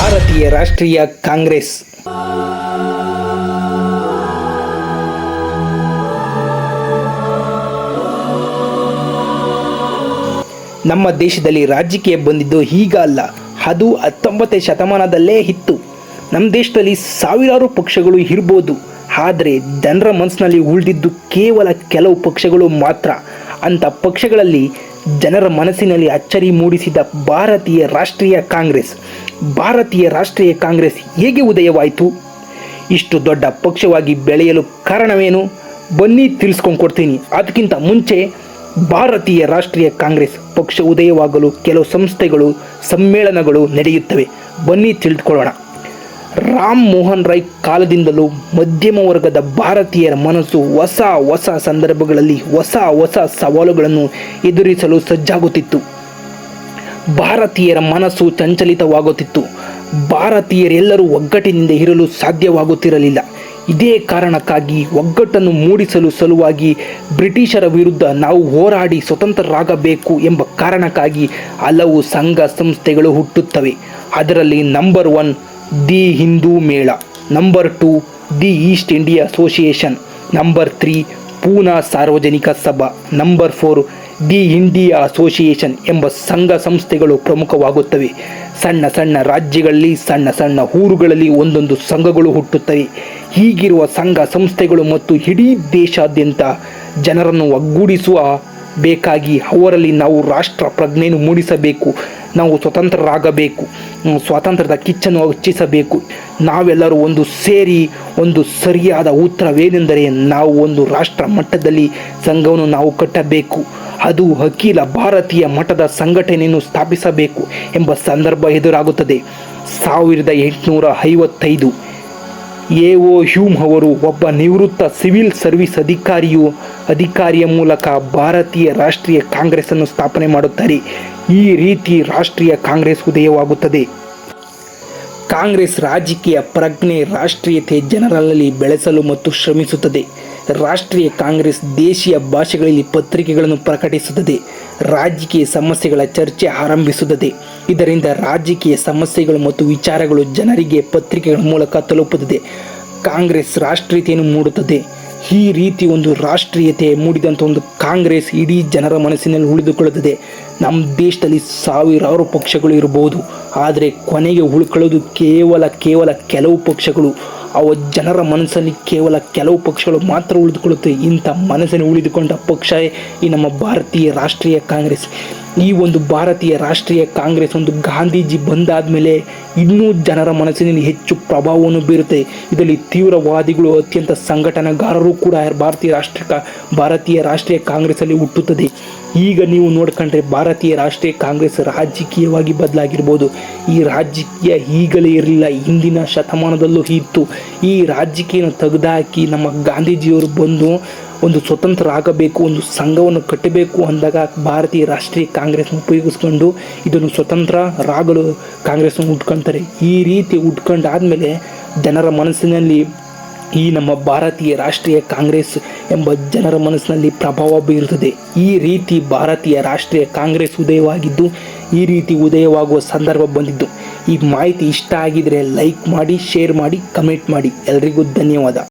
ಭಾರತೀಯ ರಾಷ್ಟ್ರೀಯ ಕಾಂಗ್ರೆಸ್. ನಮ್ಮ ದೇಶದಲ್ಲಿ ರಾಜಕೀಯ ಬಂದಿದ್ದು ಈಗ ಅಲ್ಲ. ಅದು ಹತ್ತೊಂಬತ್ತನೇ ಶತಮಾನದಲ್ಲೇ ಇತ್ತು. ನಮ್ಮ ದೇಶದಲ್ಲಿ ಸಾವಿರಾರು ಪಕ್ಷಗಳು ಇರ್ಬೋದು. ಆದರೆ ಜನರ ಮನಸ್ಸಿನಲ್ಲಿ ಉಳಿದಿದ್ದು ಕೇವಲ ಕೆಲವು ಪಕ್ಷಗಳು ಮಾತ್ರ. ಅಂಥ ಪಕ್ಷಗಳಲ್ಲಿ ಜನರ ಮನಸ್ಸಿನಲ್ಲಿ ಅಚ್ಚರಿ ಮೂಡಿಸಿದ ಭಾರತೀಯ ರಾಷ್ಟ್ರೀಯ ಕಾಂಗ್ರೆಸ್. ಭಾರತೀಯ ರಾಷ್ಟ್ರೀಯ ಕಾಂಗ್ರೆಸ್ ಹೇಗೆ ಉದಯವಾಯಿತು? ಇಷ್ಟು ದೊಡ್ಡ ಪಕ್ಷವಾಗಿ ಬೆಳೆಯಲು ಕಾರಣವೇನು? ಬನ್ನಿ ತಿಳಿಸ್ಕೊಂಡು ಕೊಡ್ತೀನಿ. ಅದಕ್ಕಿಂತ ಮುಂಚೆ ಭಾರತೀಯ ರಾಷ್ಟ್ರೀಯ ಕಾಂಗ್ರೆಸ್ ಪಕ್ಷ ಉದಯವಾಗಲು ಕೆಲವು ಸಂಸ್ಥೆಗಳು, ಸಮ್ಮೇಳನಗಳು ನಡೆಯುತ್ತವೆ. ಬನ್ನಿ ತಿಳಿದುಕೊಳ್ಳೋಣ. ರಾಮ್ ಮೋಹನ್ ರಾಯ್ ಕಾಲದಿಂದಲೂ ಮಧ್ಯಮ ವರ್ಗದ ಭಾರತೀಯರ ಮನಸ್ಸು ಹೊಸ ಹೊಸ ಸಂದರ್ಭಗಳಲ್ಲಿ ಹೊಸ ಹೊಸ ಸವಾಲುಗಳನ್ನು ಎದುರಿಸಲು ಸಜ್ಜಾಗುತ್ತಿತ್ತು. ಭಾರತೀಯರ ಮನಸ್ಸು ಚಂಚಲಿತವಾಗುತ್ತಿತ್ತು. ಭಾರತೀಯರೆಲ್ಲರೂ ಒಗ್ಗಟ್ಟಿನಿಂದ ಇರಲು ಸಾಧ್ಯವಾಗುತ್ತಿರಲಿಲ್ಲ. ಇದೇ ಕಾರಣಕ್ಕಾಗಿ ಒಗ್ಗಟ್ಟನ್ನು ಮೂಡಿಸಲು ಸಲುವಾಗಿ ಬ್ರಿಟಿಷರ ವಿರುದ್ಧ ನಾವು ಹೋರಾಡಿ ಸ್ವತಂತ್ರರಾಗಬೇಕು ಎಂಬ ಕಾರಣಕ್ಕಾಗಿ ಹಲವು ಸಂಘ ಸಂಸ್ಥೆಗಳು ಹುಟ್ಟುತ್ತವೆ. ಅದರಲ್ಲಿ number one the Hindu Mela. Number two, the East India association. Number three, Poona Sarvajanik Sabha. Number four, the India association ಎಂಬ ಸಂಘ ಸಂಸ್ಥೆಗಳು ಪ್ರಮುಖವಾಗುತ್ತವೆ. ಸಣ್ಣ ಸಣ್ಣ ರಾಜ್ಯಗಳಲ್ಲಿ, ಸಣ್ಣ ಸಣ್ಣ ಊರುಗಳಲ್ಲಿ ಒಂದೊಂದು ಸಂಘಗಳು ಹುಟ್ಟುತ್ತವೆ. ಹೀಗಿರುವ ಸಂಘ ಸಂಸ್ಥೆಗಳು ಮತ್ತು ಇಡೀ ದೇಶಾದ್ಯಂತ ಜನರನ್ನು ಒಗ್ಗೂಡಿಸುವ ಬೇಕಾಗಿ ಅವರಲ್ಲಿ ನಾವು ರಾಷ್ಟ್ರ ಪ್ರಜ್ಞೆಯನ್ನು ಮೂಡಿಸಬೇಕು. ನಾವು ಸ್ವತಂತ್ರರಾಗಬೇಕು ಸ್ವಾತಂತ್ರ್ಯದ ಕಿಚ್ಚನ್ನು ಹೆಚ್ಚಿಸಬೇಕು ನಾವೆಲ್ಲರೂ ಒಂದು ಸೇರಿ ಒಂದು ಸರಿಯಾದ ಉತ್ತರವೇನೆಂದರೆ ನಾವು ಒಂದು ರಾಷ್ಟ್ರ ಮಟ್ಟದಲ್ಲಿ ಸಂಘವನ್ನು ನಾವು ಕಟ್ಟಬೇಕು. ಅದು ಅಖಿಲ ಭಾರತೀಯ ಮಠದ ಸಂಘಟನೆಯನ್ನು ಸ್ಥಾಪಿಸಬೇಕು ಎಂಬ ಸಂದರ್ಭ ಎದುರಾಗುತ್ತದೆ. ಸಾವಿರದ ಎಂಟುನೂರ ಐವತ್ತೈದು ಎ ಒ ಹ್ಯೂಮ್ ಅವರು ಒಬ್ಬ ನಿವೃತ್ತ ಸಿವಿಲ್ ಸರ್ವಿಸ್ ಅಧಿಕಾರಿಯು ಅಧಿಕಾರಿಯ ಮೂಲಕ ಭಾರತೀಯ ರಾಷ್ಟ್ರೀಯ ಕಾಂಗ್ರೆಸ್ಸನ್ನು ಸ್ಥಾಪನೆ ಮಾಡುತ್ತಾರೆ. ಈ ರೀತಿ ರಾಷ್ಟ್ರೀಯ ಕಾಂಗ್ರೆಸ್ ಉದಯವಾಗುತ್ತದೆ. ಕಾಂಗ್ರೆಸ್ ರಾಜಕೀಯ ಪ್ರಜ್ಞೆ ರಾಷ್ಟ್ರೀಯತೆ ಜನರಲ್ಲಿ ಬೆಳೆಸಲು ಮತ್ತು ಶ್ರಮಿಸುತ್ತದೆ. ರಾಷ್ಟ್ರೀಯ ಕಾಂಗ್ರೆಸ್ ದೇಶೀಯ ಭಾಷೆಗಳಲ್ಲಿ ಪತ್ರಿಕೆಗಳನ್ನು ಪ್ರಕಟಿಸುತ್ತದೆ. ರಾಜಕೀಯ ಸಮಸ್ಯೆಗಳ ಚರ್ಚೆ ಆರಂಭಿಸುತ್ತದೆ. ಇದರಿಂದ ರಾಜಕೀಯ ಸಮಸ್ಯೆಗಳು ಮತ್ತು ವಿಚಾರಗಳು ಜನರಿಗೆ ಪತ್ರಿಕೆಗಳ ಮೂಲಕ ತಲುಪುತ್ತದೆ. ಕಾಂಗ್ರೆಸ್ ರಾಷ್ಟ್ರೀಯತೆಯನ್ನು ಮೂಡುತ್ತದೆ. ಈ ರೀತಿ ಒಂದು ರಾಷ್ಟ್ರೀಯತೆ ಮೂಡಿದಂಥ ಒಂದು ಕಾಂಗ್ರೆಸ್ ಇಡೀ ಜನರ ಮನಸ್ಸಿನಲ್ಲಿ ಉಳಿದುಕೊಳ್ಳುತ್ತದೆ. ನಮ್ಮ ದೇಶದಲ್ಲಿ ಸಾವಿರಾರು ಪಕ್ಷಗಳು ಇರಬಹುದು. ಆದರೆ ಕೊನೆಗೆ ಉಳ್ಕೊಳ್ಳೋದು ಕೇವಲ ಕೇವಲ ಕೆಲವು ಪಕ್ಷಗಳು. ಅವ ಜನರ ಮನಸ್ಸಲ್ಲಿ ಕೇವಲ ಕೆಲವು ಪಕ್ಷಗಳು ಮಾತ್ರ ಉಳಿದುಕೊಳ್ಳುತ್ತೆ. ಇಂಥ ಮನಸ್ಸನ್ನು ಉಳಿದುಕೊಂಡ ಪಕ್ಷ ಈ ನಮ್ಮ ಭಾರತೀಯ ರಾಷ್ಟ್ರೀಯ ಕಾಂಗ್ರೆಸ್. ಈ ಒಂದು ಭಾರತೀಯ ರಾಷ್ಟ್ರೀಯ ಕಾಂಗ್ರೆಸ್ ಒಂದು ಗಾಂಧೀಜಿ ಬಂದಾದ ಮೇಲೆ ಇನ್ನೂ ಜನರ ಮನಸ್ಸಿನಲ್ಲಿ ಹೆಚ್ಚು ಪ್ರಭಾವವನ್ನು ಬೀರುತ್ತೆ. ಇದರಲ್ಲಿ ತೀವ್ರವಾದಿಗಳು, ಅತ್ಯಂತ ಸಂಘಟನೆಗಾರರು ಕೂಡ ಭಾರತೀಯ ರಾಷ್ಟ್ರೀಯ ಭಾರತೀಯ ರಾಷ್ಟ್ರೀಯ ಕಾಂಗ್ರೆಸ್ಸಲ್ಲಿ ಹುಟ್ಟುತ್ತದೆ. ಈಗ ನೀವು ನೋಡ್ಕೊಂಡ್ರೆ ಭಾರತೀಯ ರಾಷ್ಟ್ರೀಯ ಕಾಂಗ್ರೆಸ್ ರಾಜಕೀಯವಾಗಿ ಬದಲಾಗಿರ್ಬೋದು. ಈ ರಾಜಕೀಯ ಈಗಲೇ ಇರಲಿಲ್ಲ, ಹಿಂದಿನ ಶತಮಾನದಲ್ಲೂ ಇತ್ತು. ಈ ರಾಜಕೀಯನ ತೆಗೆದುಹಾಕಿ ನಮ್ಮ ಗಾಂಧೀಜಿಯವರು ಬಂದು ಒಂದು ಸ್ವತಂತ್ರ ಆಗಬೇಕು ಒಂದು ಸಂಘವನ್ನು ಕಟ್ಟಬೇಕು ಅಂದಾಗ ಭಾರತೀಯ ರಾಷ್ಟ್ರೀಯ ಕಾಂಗ್ರೆಸ್ನ ಉಪಯೋಗಿಸ್ಕೊಂಡು ಇದನ್ನು ಸ್ವತಂತ್ರ ರಾಗಲು ಕಾಂಗ್ರೆಸ್ನ ಉಟ್ಕೊಳ್ತಾರೆ ಈ ರೀತಿ ಉಟ್ಕೊಂಡಾದ್ಮೇಲೆ ಜನರ ಮನಸ್ಸಿನಲ್ಲಿ ಈ ನಮ್ಮ ಭಾರತೀಯ ರಾಷ್ಟ್ರೀಯ ಕಾಂಗ್ರೆಸ್ ಎಂಬ ಜನರ ಮನಸ್ಸಿನಲ್ಲಿ ಪ್ರಭಾವ ಬೀರುತ್ತದೆ. ಈ ರೀತಿ ಭಾರತೀಯ ರಾಷ್ಟ್ರೀಯ ಕಾಂಗ್ರೆಸ್ ಉದಯವಾಗಿದ್ದು, ಈ ರೀತಿ ಉದಯವಾಗುವ ಸಂದರ್ಭ ಬಂದಿದ್ದು. ಈ ಮಾಹಿತಿ ಇಷ್ಟ ಆಗಿದರೆ ಲೈಕ್ ಮಾಡಿ ಶೇರ್ ಮಾಡಿ ಕಮೆಂಟ್ ಮಾಡಿ. ಎಲ್ರಿಗೂ ಧನ್ಯವಾದ.